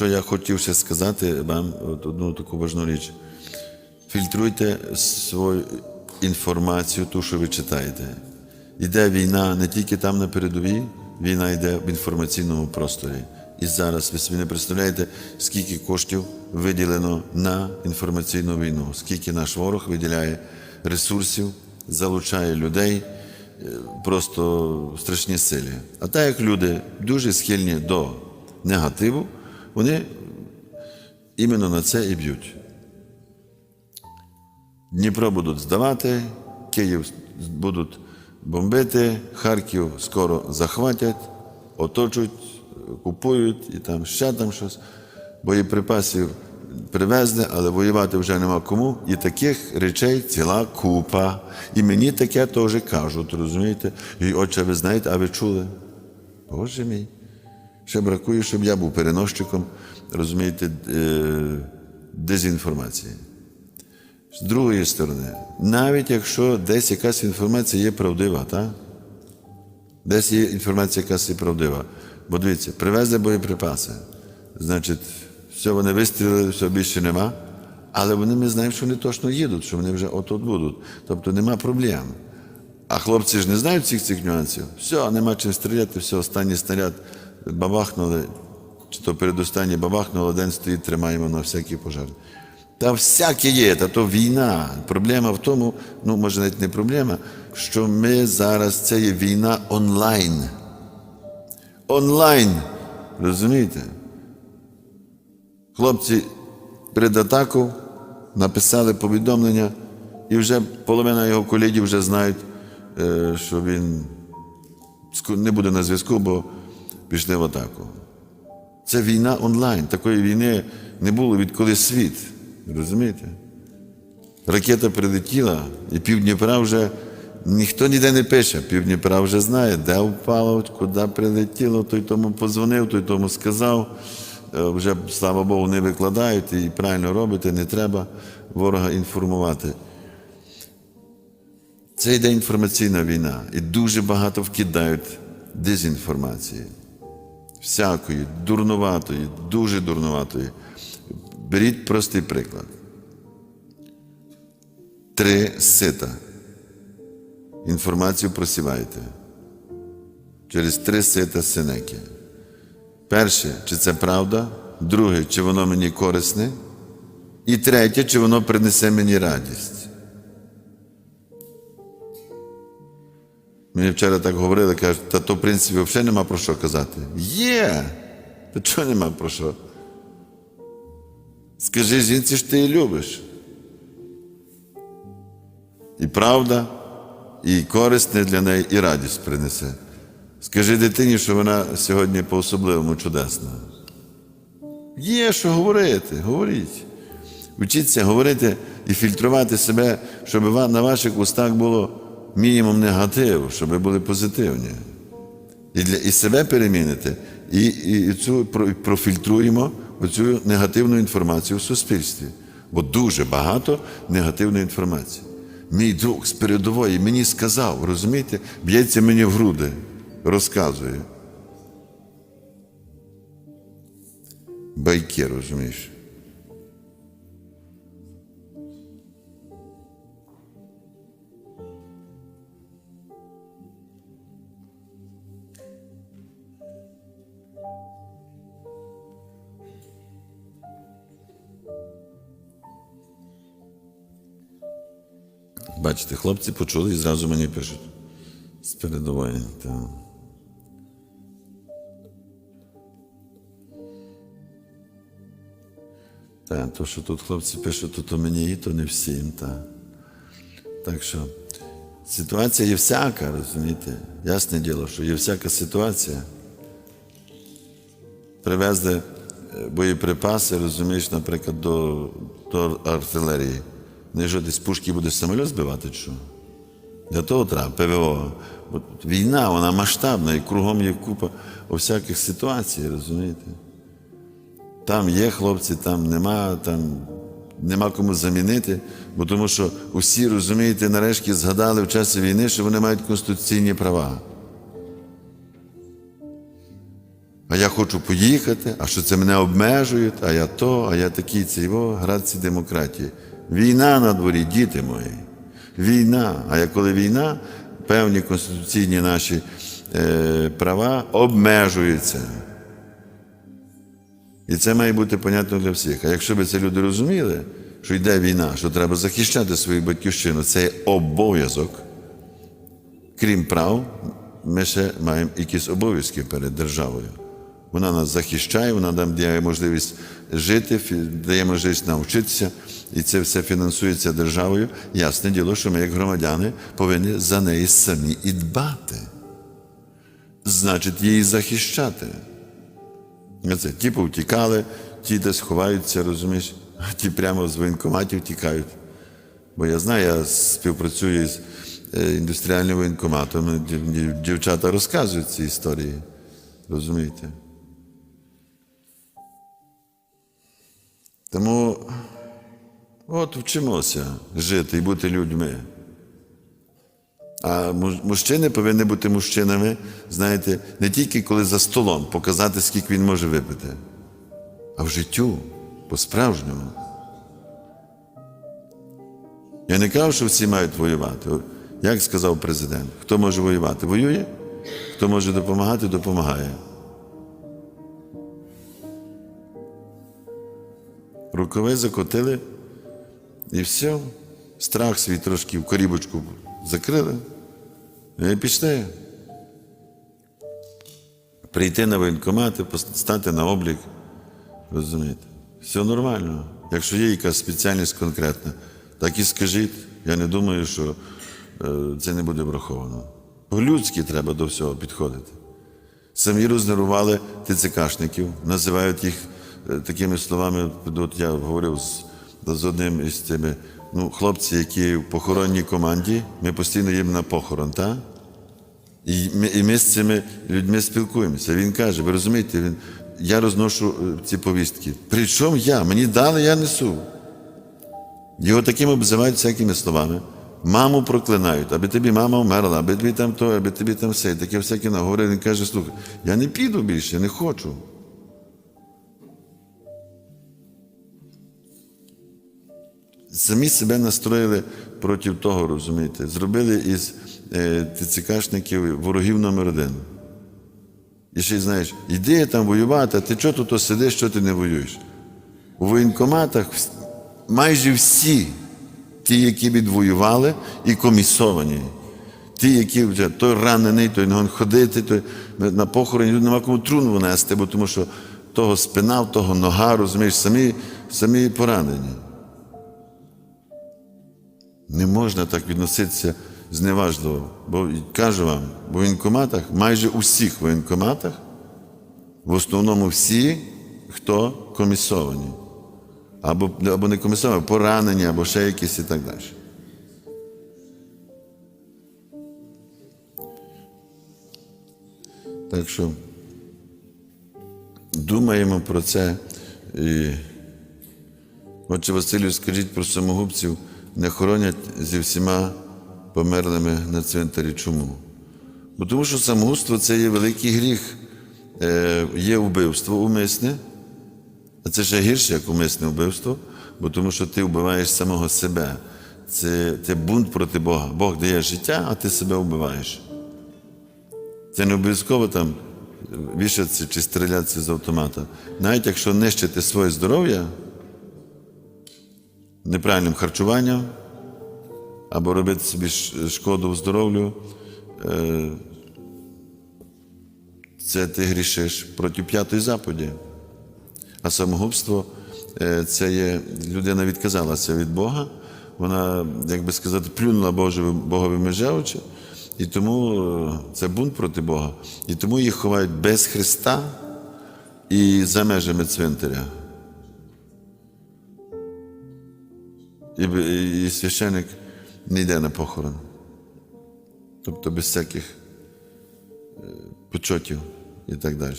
Що я хотів ще сказати вам от одну таку важну річ. Фільтруйте свою інформацію, ту, що ви читаєте. Іде війна не тільки там на передовій, війна йде в інформаційному просторі. І зараз ви собі не представляєте, скільки коштів виділено на інформаційну війну, скільки наш ворог виділяє ресурсів, залучає людей, е, просто страшні силі. А так як люди дуже схильні до негативу, вони іменно на це і б'ють. Дніпро будуть здавати, Київ будуть бомбити, Харків скоро захватять, оточують, купують і там ще там щось. Боєприпасів привезли, але воювати вже нема кому. І таких речей ціла купа. І мені таке теж кажуть, розумієте? І отче, ви знаєте, а ви чули? Боже мій. Ще бракує, щоб я був переносчиком, розумієте, е, дезінформації. З другої сторони, навіть якщо десь якась інформація є правдива, так? десь є інформація, якась є правдива. Бо дивіться, привезли боєприпаси, значить, все, вони вистрілили, все більше нема. Але вони ми знаємо, що вони точно їдуть, що вони вже от-от будуть. Тобто нема проблем. А хлопці ж не знають всіх цих нюансів. Все, нема чим стріляти, все, останній снаряд бабахнули, чи то передостанній бабахнули, один стоїть, тримаємо на всякий пожар. Та всяке є, та то війна. Проблема в тому, ну може навіть не проблема, що ми зараз це є війна онлайн. Онлайн. Розумієте? Хлопці перед атаку написали повідомлення, і вже половина його колегів вже знають, е, що він не буде на зв'язку, бо пішли в атаку. Це війна онлайн. Такої війни не було відколи світ. Розумієте? Ракета прилетіла, і пів Дніпра вже ніхто ніде не пише. Пів Дніпра вже знає, де впало, куди прилетіло, той тому подзвонив, той тому сказав. Е, Вже, слава Богу, не викладають і правильно робите, не треба ворога інформувати. Це йде інформаційна війна, і дуже багато вкидають дезінформації. Всякої, дурнуватої, дуже дурнуватої. Беріть простий приклад. Три сита. Інформацію просіваєте. Через три сита синеки. Перше, чи це правда, друге, чи воно мені корисне, і третє, чи воно принесе мені радість. Мені вчора так говорили, кажуть, та то, в принципі, взагалі нема про що казати. Є! Та чого нема про що? Скажи жінці, що ти її любиш. І правда, і корисне для неї, і радість принесе. Скажи дитині, що вона сьогодні по-особливому чудесна. Є що говорити, говоріть. Вчіться говорити і фільтрувати себе, щоб на ваших устах було мінімум негативу, щоб ви були позитивні. І, для, і себе перемінити, і, і, і цю профільтруємо оцю негативну інформацію в суспільстві. Бо дуже багато негативної інформації. Мій друг з передової мені сказав, розумієте, б'ється мені в груди, розказує. Байки, розумієш. Бачите, хлопці почули і зразу мені пишуть з передової. Та. Та, то, що тут хлопці пишуть, то, то мені і то не всім. Та. Так що ситуація є всяка, розумієте? Ясне діло, що є всяка ситуація. Привезли е, боєприпаси, розумієш, наприклад, до, до артилерії. Не що ти з пушки будеш самоліт збивати, що? Для того треба ПВО. От війна, вона масштабна і кругом є купа всяких ситуацій, розумієте? Там є хлопці, там нема, там нема кому замінити, бо тому що усі, розумієте, нарешті згадали в часі війни, що вони мають конституційні права. А я хочу поїхати, а що це мене обмежують, а я то, а я такий це його, градці демократії. Війна на дворі, діти мої. Війна. А як коли війна, певні конституційні наші е, права обмежуються. І це має бути понятно для всіх. А якщо б це люди розуміли, що йде війна, що треба захищати свою батьківщину, це обов'язок, крім прав, ми ще маємо якісь обов'язки перед державою. Вона нас захищає, вона нам дає можливість жити, дає можливість навчитися, і це все фінансується державою. Ясне діло, що ми, як громадяни, повинні за неї самі і дбати. Значить, її захищати. Це ті повтікали, ті десь ховаються, розумієш, а ті прямо з воєнкоматів тікають. Бо я знаю, я співпрацюю з е, індустріальним воєнкоматом. дів- дів- Дівчата розказують ці історії. Розумієте? Тому от вчимося жити і бути людьми. А мужчини повинні бути мужчинами, знаєте, не тільки коли за столом показати, скільки він може випити, а в життю по-справжньому. Я не кажу, що всі мають воювати. Як сказав президент, хто може воювати, воює, хто може допомагати, допомагає. Рукави закотили і все. Страх свій трошки в корібочку закрили. І пішли. Прийти на воєнкомати, стати на облік. Розумієте? Все нормально. Якщо є якась спеціальність конкретна, так і скажіть. Я не думаю, що е, це не буде враховано. По-людськи треба до всього підходити. Самі рознервували ТЦКшників, називають їх такими словами. От я говорив з, з одним із цими. Ну, хлопці, які в похоронній команді, ми постійно їм на похорон, так? І ми, і ми з цими людьми спілкуємося. Він каже: ви розумієте, він, я розношу е, ці повістки. Причому я? Мені дали, я несу. Його таким обзивають всякими словами. Маму проклинають, аби тобі мама вмерла, аби тобі там то, аби тобі там все. Таке всяке наговорив. Він каже, слухай, я не піду більше, не хочу. Самі себе настроїли проти того, розумієте, зробили із е, ТЦКшників ворогів номер один. І ще й знаєш, іди там воювати, а ти чого тут сидиш, що ти не воюєш? У воєнкоматах майже всі, ті, які відвоювали, і комісовані. Ті, які вже той ранений, той не ходити, той на похороні нема кому труну внести, бо тому що того спина, того нога, розумієш, самі, самі поранені. Не можна так відноситися зневажливо. Бо кажу вам, в воєнкоматах, майже у всіх воєнкоматах, в основному всі, хто комісовані. Або, або не комісовані, поранені, або ще якісь і так далі. Так що думаємо про це. І... Отче Василю, скажіть про самогубців, не хоронять зі всіма померлими на цвинтарі. Чому? Бо тому що самогубство це є великий гріх. Е, є вбивство умисне, а це ще гірше, як умисне вбивство, бо тому що ти вбиваєш самого себе. Це, це бунт проти Бога. Бог дає життя, а ти себе вбиваєш. Це не обов'язково там вішатися чи стрілятися з автомата. Навіть якщо нищити своє здоров'я неправильним харчуванням або робити собі шкоду здоров'ю, е, це ти грішиш проти п'ятої заповіді. А самогубство е, це є людина відказалася від Бога, вона, як би сказати, плюнула Божеві, Богові межевичі, і тому е, це бунт проти Бога. І тому їх ховають без Христа і за межами цвинтаря. І, священик не йде на похорон. Тобто без всяких е, почотів і так далі.